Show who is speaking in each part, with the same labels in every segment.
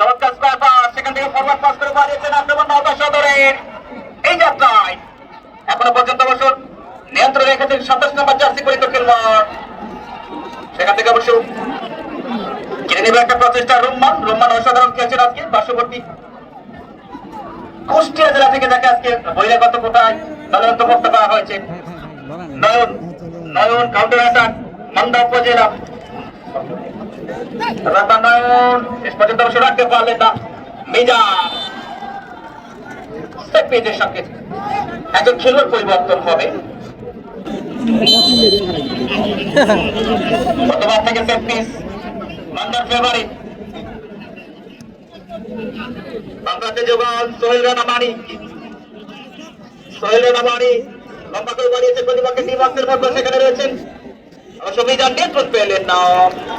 Speaker 1: চমৎকার square pass সেখান থেকে ফরওয়ার্ড পাস করে বাড়িয়েছেন আক্রমণ নৌকা সদরের। এই যাত্রায় এখনও পর্যন্ত বছর নিয়ন্ত্রণ রেখেছেন সাতাশ নম্বর জার্সি পরিত খেলোয়াড়। সেখান থেকে অবশ্য কিনে নেবে একটা প্রচেষ্টা রুম্মান রুম্মান অসাধারণ খেলছেন আজকে, পার্শ্ববর্তী কুষ্টিয়া জেলা থেকে যাকে আজকে বহিরাগত কোটায় তদন্ত করতে করা হয়েছে। নয়ন নয়ন কাউন্টার অ্যাটাক মান্দা উপজেলা। রাতা নয়ন শেষ পর্যন্ত অবশ্য রাখতে পারলেন না। পেজের সঙ্গে একজন খেলোয়াড় পরিবর্তন হবে। সোহেল রানা মানিক সোহেল রানা মানিক লম্বা করে বাড়িয়েছে প্রতিপক্ষের সেখানে রয়েছেন। অবশ্য নিয়ন্ত্রণ পেলেন না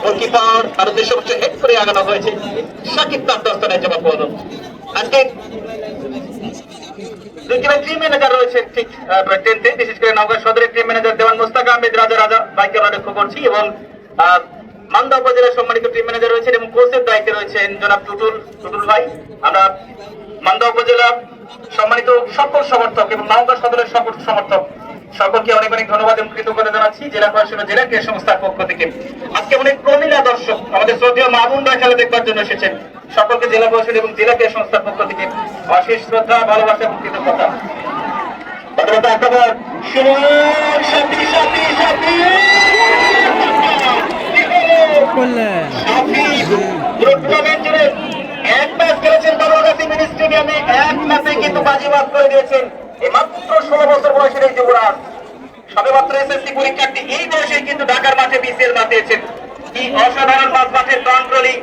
Speaker 1: গোলকিপার তার উদ্দেশ্য হেড করে আগানো হয়েছে। সাকিব তার দস্তানের জবাব বলো আজকে মোস্তাক আহমেদ, রাজা করছি এবং মান্দা উপজেলার সম্মানিত রয়েছেন এবং কোচের দায়িত্বে রয়েছেন জনাব টুটুল টুটুল ভাই। আমরা মান্দা উপজেলা সম্মানিত সকল সমর্থক এবং নওগাঁ সদরের সকল সমর্থক সকলকে অনেক অনেক ধন্যবাদ এবং কৃতজ্ঞতা জানাচ্ছি জেলা প্রশাসন ও জেলা ক্রীড়া সংস্থার পক্ষ থেকে। আজকে অনেক প্রমীলা দর্শক আমাদের শ্রদ্ধেয় মামুনরা খেলা দেখবার জন্য এসেছেন। সকলকে জেলা প্রশাসন এবং জেলা ক্রীড়া সংস্থার পক্ষ থেকে অশেষ শ্রদ্ধা ভালোবাসা এবং কৃতজ্ঞতা। ধন্যবাদ সাথী সাথী সাথী। এক ম্যাচ খেলেছেন বাবুগাছি মিনি স্টেডিয়ামে। এক ম্যাচে কিন্তু বাজিবাদ করে দিয়েছেন মাত্র ষোলো বছর বয়সের এই যুবরাজ সবেমাত্র এসএসসি পরীক্ষার্থী। এই বয়সে কিন্তু ঢাকার মাঠে বিসিএল মাতিয়েছেন কি অসাধারণ মাঠের কন্ট্রোলিং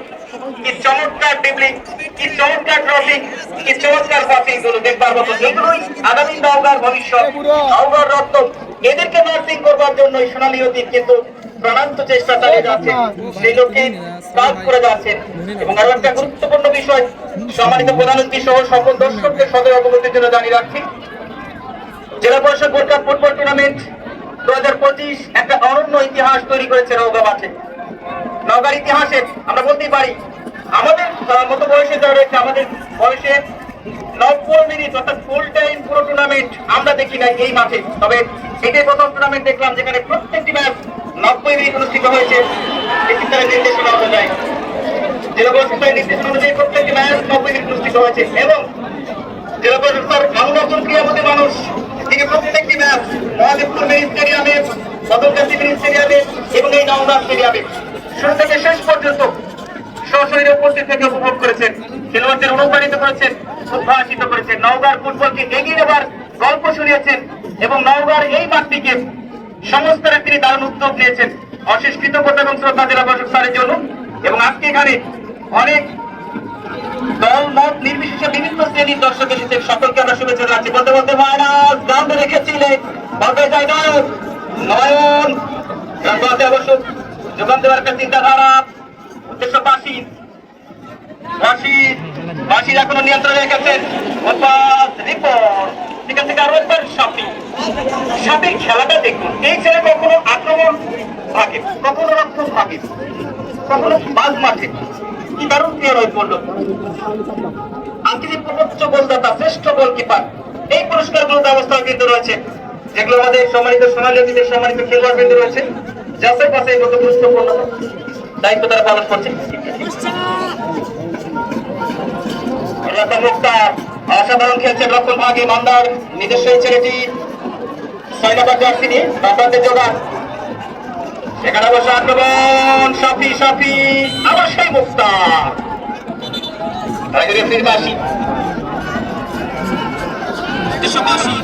Speaker 1: কি চমৎকার ডিবলিং কি চমৎকার কি চমৎকার পাসিংগুলো দেখবার মতো। এগুলোই আগামী নওগাঁর ভবিষ্যৎ, নওগাঁর এদেরকে নার্সিং করবার জন্য সোনালী অতীত কিন্তু প্রাণান্ত চেষ্টা চালিয়ে যাচ্ছে। সেই লক্ষ্যে কাজ করে যাচ্ছেন এবং আরও একটা গুরুত্বপূর্ণ বিষয়, সম্মানিত প্রধান অতিথি সহ সকল দর্শককে সদয় অবগতির জন্য জানিয়ে রাখছি। জেলা পরিষদ গোল্ড কাপ ফুটবল টুর্নামেন্ট দু হাজার পঁচিশ একটা অনন্য ইতিহাস তৈরি করেছে নওগাঁ মাঠে। নওগাঁর ইতিহাসে আমরা বলতেই পারি, আমাদের মতো বয়সে যারা রয়েছে, আমাদের বয়সে নব্বই মিনিট অর্থাৎ ফুল টাইম পুরো টুর্নামেন্ট আমরা দেখি নাই এই মাঠে। তবে এটাই প্রথম টুর্নামেন্ট দেখলাম যেখানে প্রত্যেকটি ম্যাচ নব্বই মিনিট অনুষ্ঠিত হয়েছে। নির্দেশনা অনুযায়ী। জেলা পরিষদের নির্দেশনা অনুযায়ী প্রত্যেকটি ম্যাচ নব্বই মিনিট অনুষ্ঠিত হয়েছে। এবং জেলা প্রশাসক এমন একজন ক্রীড়াপতি মানুষ তিনি প্রত্যেকটি ম্যাচ মহাদেবপুর স্টেডিয়ামে বদলকাশি মেরি স্টেডিয়ামে এবং এই নওগাঁ স্টেডিয়ামে। শুরু থেকে শেষ পর্যন্ত সশরীরে উপস্থিত থেকে উপভোগ করেছেন, খেলোয়াড়দের অনুপ্রাণিত করেছেন, উদ্ভাসিত করেছেন। নওগাঁর ফুটবলকে এগিয়ে নেবার গল্প শুনিয়েছেন এবং নওগাঁর এই মাঠটিকে সংস্কারের তিনি দারুণ উদ্যোগ নিয়েছেন। অশেষ কৃতজ্ঞতা এবং শ্রদ্ধা জেলা প্রশাসক স্যারের জন্য। এবং আজকে এখানে অনেক দল মত নির্বিশেষে বিভিন্ন শ্রেণির দর্শক এসেছেন। সকলকে আমরা শুভেচ্ছা জানাচ্ছি। বলতে বলতে বলতে যাই নয়ন অবশ্য যোগান দেওয়ার একটা চিন্তাধারা উদ্দেশ্য বাসি বাসি বাসির এখনও নিয়ন্ত্রণে রেখেছেন রিপোর্ট। সেখান থেকে আরও একবার সাপি সাপের খেলাটা দেখুন। এই ছেলে কখনো আক্রমণ ভাগে, কখনো রক্ষণ ভাগে, কখনো বাজ মাঠে। কি দারুণ প্রিয় হয়ে পড়ল। আজকে যে প্রবোচ্চ গোলদাতা, শ্রেষ্ঠ গোলকিপার এই পুরস্কারগুলোর ব্যবস্থাও কিন্তু রয়েছে। দায়িত্ব তারা পালন করছে। অসাধারণ খেলছেন রক্ষণ ভাগে মান্দার নিজস্ব ছেলেটি। ছয় নম্বর জার্সি নিয়ে বাবাদের জোগান সেখানে বসে আক্রমণ, সাফি সাফি, আবার সেই মুক্তার তাই রেফারির বাসি দেশবাসী